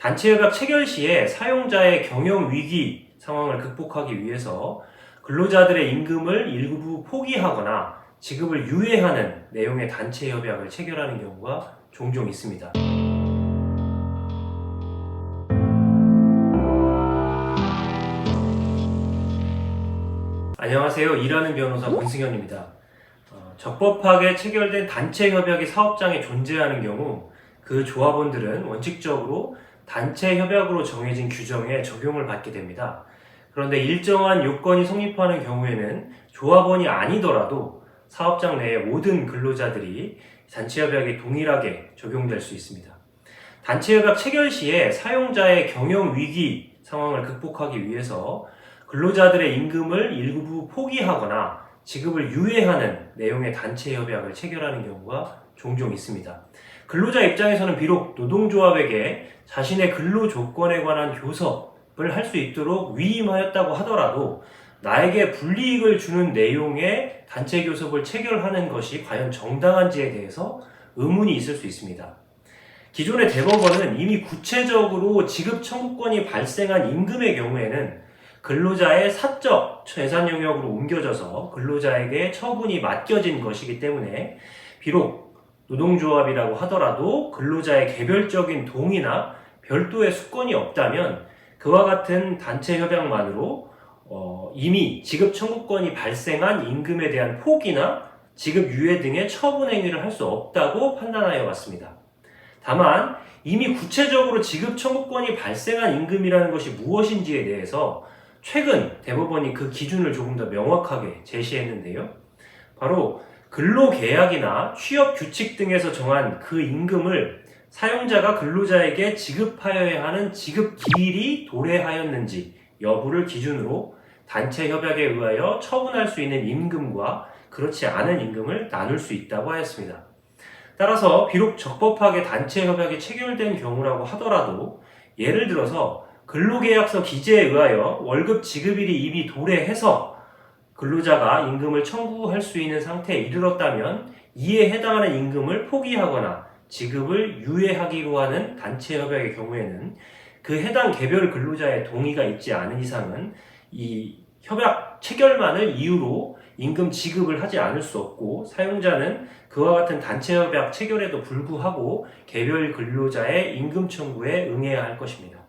단체 협약 체결 시에 사용자의 경영 위기 상황을 극복하기 위해서 근로자들의 임금을 일부 포기하거나 지급을 유예하는 내용의 단체 협약을 체결하는 경우가 종종 있습니다. 안녕하세요. 일하는 변호사 문승현입니다. 어, 적법하게 체결된 단체 협약이 사업장에 존재하는 경우 그 조합원들은 원칙적으로 단체 협약으로 정해진 규정에 적용을 받게 됩니다. 그런데 일정한 요건이 성립하는 경우에는 조합원이 아니더라도 사업장 내의 모든 근로자들이 단체 협약에 동일하게 적용될 수 있습니다. 단체 협약 체결 시에 사용자의 경영 위기 상황을 극복하기 위해서 근로자들의 임금을 일부 포기하거나 지급을 유예하는 내용의 단체 협약을 체결하는 경우가 종종 있습니다. 근로자 입장에서는 비록 노동조합에게 자신의 근로 조건에 관한 교섭을 할 수 있도록 위임하였다고 하더라도 나에게 불이익을 주는 내용의 단체 교섭을 체결하는 것이 과연 정당한지에 대해서 의문이 있을 수 있습니다. 기존의 대법원은 이미 구체적으로 지급 청구권이 발생한 임금의 경우에는 근로자의 사적 재산 영역으로 옮겨져서 근로자에게 처분이 맡겨진 것이기 때문에 비록 노동조합이라고 하더라도 근로자의 개별적인 동의나 별도의 수권이 없다면 그와 같은 단체 협약만으로 어, 이미 지급 청구권이 발생한 임금에 대한 포기나 지급 유예 등의 처분 행위를 할 수 없다고 판단하여 왔습니다. 다만 이미 구체적으로 지급 청구권이 발생한 임금이라는 것이 무엇인지에 대해서 최근 대법원이 그 기준을 조금 더 명확하게 제시했는데요. 바로 근로계약이나 취업 규칙 등에서 정한 그 임금을 사용자가 근로자에게 지급하여야 하는 지급 기일이 도래하였는지 여부를 기준으로 단체 협약에 의하여 처분할 수 있는 임금과 그렇지 않은 임금을 나눌 수 있다고 하였습니다. 따라서 비록 적법하게 단체 협약이 체결된 경우라고 하더라도 예를 들어서 근로계약서 기재에 의하여 월급 지급일이 이미 도래해서 근로자가 임금을 청구할 수 있는 상태에 이르렀다면 이에 해당하는 임금을 포기하거나 지급을 유예하기로 하는 단체 협약의 경우에는 그 해당 개별 근로자의 동의가 있지 않은 이상은 이 협약 체결만을 이유로 임금 지급을 하지 않을 수 없고 사용자는 그와 같은 단체 협약 체결에도 불구하고 개별 근로자의 임금 청구에 응해야 할 것입니다.